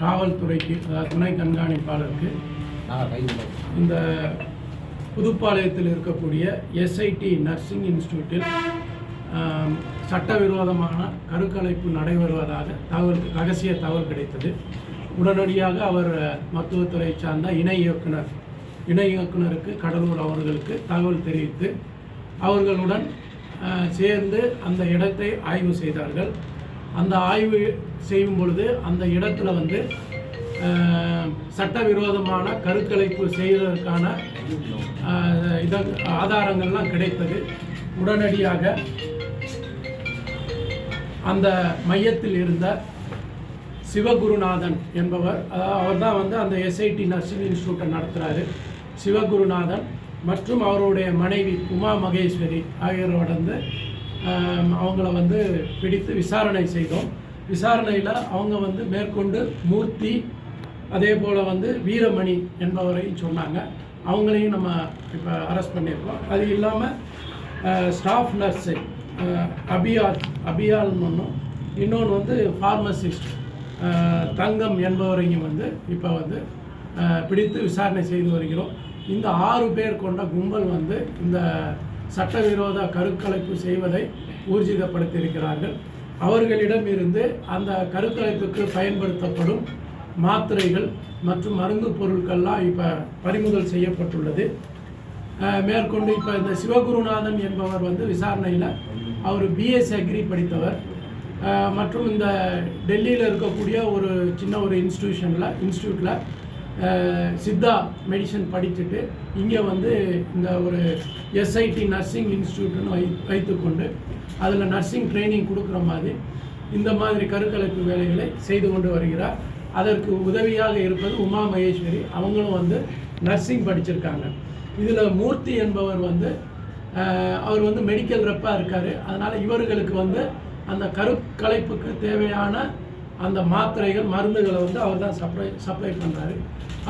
காவல்துறைக்கு அதாவது துணை கண்காணிப்பாளருக்கு இந்த புதுப்பாளையத்தில் இருக்கக்கூடிய எஸ்ஐடி நர்சிங் இன்ஸ்டியூட்டில் சட்டவிரோதமான கருக்கலைப்பு நடைபெறுவதாக தகவல் ரகசிய தகவல் கிடைத்தது. உடனடியாக அவர் மருத்துவத்துறை சார்ந்த இணை இயக்குனர் இணை இயக்குனருக்கு கடலூர் அவர்களுக்கு தகவல் தெரிவித்து அவர்களுடன் சேர்ந்து அந்த இடத்தை ஆய்வு செய்தார்கள். அந்த ஆய்வு செய்யும் பொழுது அந்த இடத்துல வந்து சட்டவிரோதமான கருக்கலைப்பு செய்வதற்கான இத ஆதாரங்கள்லாம் கிடைத்தது. உடனடியாக அந்த மையத்தில் இருந்த சிவகுருநாதன் என்பவர் அவர் தான் வந்து அந்த எஸ்ஐடி நர்சிங் இன்ஸ்டியூட்டை நடத்துகிறாரு சிவகுருநாதன் மற்றும் அவருடைய மனைவி உமா மகேஸ்வரி ஆகியோரோட வந்து அவங்கள வந்து பிடித்து விசாரணை செய்தோம். விசாரணையில் அவங்க வந்து மேற்கொண்டு மூர்த்தி அதே போல் வந்து வீரமணி என்பவரையும் சொன்னாங்க. அவங்களையும் நம்ம இப்போ அரெஸ்ட் பண்ணியிருக்கோம். அது இல்லாமல் ஸ்டாஃப் நர்ஸு அபியால் அபியால்னு ஒன்றும் இன்னொன்று வந்து ஃபார்மசிஸ்ட் தங்கம் என்பவரையும் வந்து இப்போ வந்து பிடித்து விசாரணை செய்து வருகிறோம். இந்த ஆறு பேர் கொண்ட கும்பல் வந்து இந்த சட்டவிரோத கருக்கலைப்பு செய்வதை ஊர்ஜிதப்படுத்தியிருக்கிறார்கள். அவர்களிடம் இருந்து அந்த கருக்கலைப்புக்கு பயன்படுத்தப்படும் மாத்திரைகள் மற்றும் மருந்து பொருட்கள்லாம் இப்போ பறிமுதல் செய்யப்பட்டுள்ளது. மேற்கொண்டு இப்போ இந்த சிவகுருநாதன் என்பவர் வந்து விசாரணையில் அவர் பிஎஸ் அக்ரி படித்தவர். மற்றும் இந்த டெல்லியில் இருக்கக்கூடிய ஒரு சின்ன ஒரு இன்ஸ்டியூஷனில் இன்ஸ்டியூட்டில் சித்தா மெடிசன் படிச்சுட்டு இங்கே வந்து இந்த ஒரு எஸ்ஐடி நர்சிங் இன்ஸ்டியூட்னு வை வைத்துக்கொண்டு அதில் நர்சிங் ட்ரைனிங் கொடுக்குற மாதிரி இந்த மாதிரி கருக்கலைப்பு வேலைகளை செய்து கொண்டு வருகிறார். அதற்கு உதவியாக இருப்பது உமா மகேஸ்வரி. அவங்களும் வந்து நர்சிங் படிச்சிருக்காங்க. இதில் மூர்த்தி என்பவர் வந்து அவர் வந்து மெடிக்கல் ரெப்பாக இருக்கார். அதனால் இவர்களுக்கு வந்து அந்த கருக்கலைப்புக்கு தேவையான அந்த மாத்திரைகள் மருந்துகளை வந்து அவர் தான் சப்ளை சப்ளை பண்ணுறாரு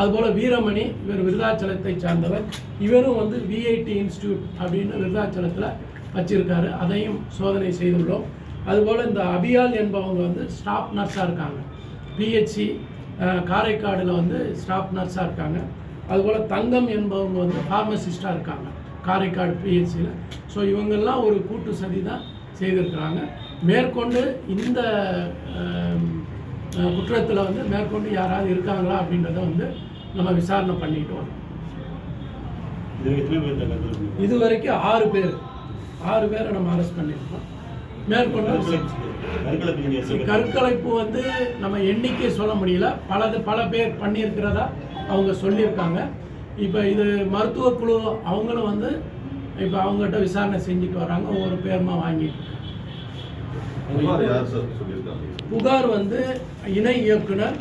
அதுபோல் வீரமணி இவர் விருதாச்சலத்தை சார்ந்தவர். இவரும் வந்து விஐடி இன்ஸ்டியூட் அப்படின்னு விருதாச்சலத்தில் வச்சுருக்காரு. அதையும் சோதனை செய்துள்ளோம். அதுபோல் இந்த அபியால் என்பவங்க வந்து ஸ்டாஃப் நர்ஸாக இருக்காங்க. பிஹெச்சி காரைக்காடில் வந்து ஸ்டாஃப் நர்ஸாக இருக்காங்க. அதுபோல் தங்கம் என்பவங்க வந்து ஃபார்மசிஸ்டாக இருக்காங்க. காரைக்காடு பிஹெச்சியில் ஸோ இவங்கெல்லாம் ஒரு கூட்டு சதி தான். செய்திருக்கிறாங்க. மேற்கொண்டு இந்த குற்றத்தில் வந்து மேற்கொண்டு யாராவது இருக்காங்களா அப்படின்றத வந்து நம்ம விசாரணை பண்ணிக்கிட்டு வரோம். இது வரைக்கும் ஆறு பேர். ஆறு பேரை நம்ம அரெஸ்ட் பண்ணியிருக்கோம். மேற்கொண்டு? கருக்கலைப்பு வந்து நம்ம எண்ணிக்கை சொல்ல முடியல. பலது பல பேர் பண்ணியிருக்கிறதா அவங்க சொல்லியிருக்காங்க. இப்போ இது மருத்துவ குழு அவங்களும் வந்து இப்போ அவங்ககிட்ட விசாரணை செஞ்சுட்டு வராங்க ஒவ்வொரு பேருமா வாங்கிட்டு. புகார் வந்து இணை இயக்குனர்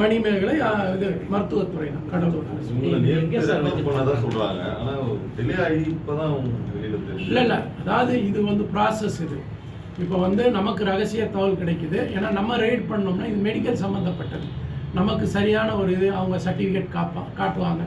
மணிமேகலை இது மருத்துவத்துறை தான் கடலூர் சொல்றாங்க. இல்லை இல்லை. அதாவது இது வந்து ப்ராசஸ் இது. இப்போ வந்து நமக்கு ரகசிய தகவல் கிடைக்குது. ஏன்னா நம்ம ரைட் பண்ணோம்னா இது மெடிக்கல் சம்மந்தப்பட்டது நமக்கு சரியான ஒரு இது அவங்க சர்டிஃபிகேட் காப்பா காட்டுவாங்க.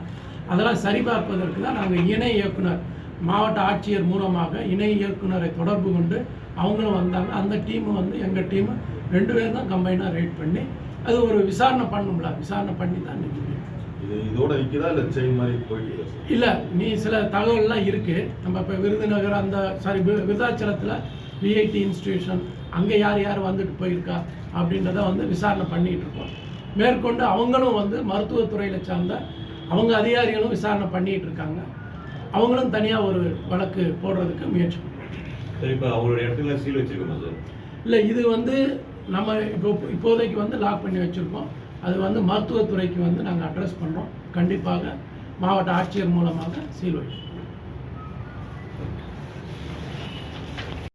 அதெல்லாம் சரிபார்ப்பதற்கு தான் நாங்கள் இணை இயக்குனர் மாவட்ட ஆட்சியர் மூலமாக இணை இயக்குனரை தொடர்பு கொண்டு அவங்களும் வந்தாங்க. அந்த டீமு வந்து எங்கள் டீமு ரெண்டு பேரும் தான் கம்பைனாக ரைட் பண்ணி அது ஒரு விசாரணை பண்ணணும்ல விசாரணை பண்ணி தான் இதோட நிக்குதா இல்ல செயின் மாதிரி போயிட்டு இல்லை நீ சில தகவல்லாம் இருக்குது நம்ம இப்போ விருதுநகர் அந்த சாரி விருதாச்சலத்தில் விஐடி இன்ஸ்டிடியூஷன் அங்கே யார் யார் வந்துட்டு போயிருக்கா அப்படின்றத வந்து விசாரணை பண்ணிகிட்டு இருக்கோம். மேற்கொண்டு அவங்களும் வந்து மருத்துவத்துறையில் சார்ந்த அவங்க அதிகாரிகளும் விசாரணை பண்ணிகிட்டு இருக்காங்க. அவங்களும் தனியாக ஒரு வழக்கு போடுறதுக்கு முயற்சி பண்ணுறாங்க இப்போ அவங்களுடைய இடத்துல சீல் வச்சிருக்கோமா சார்? இல்லை இது வந்து நம்ம இப்போ இப்போதைக்கு வந்து லாக் பண்ணி வச்சுருக்கோம். அது வந்து மருத்துவத்துறைக்கு வந்து நாங்கள் அட்ரஸ் பண்ணுறோம் கண்டிப்பாக மாவட்ட ஆட்சியர் மூலமாக சீல் வைப்போம்.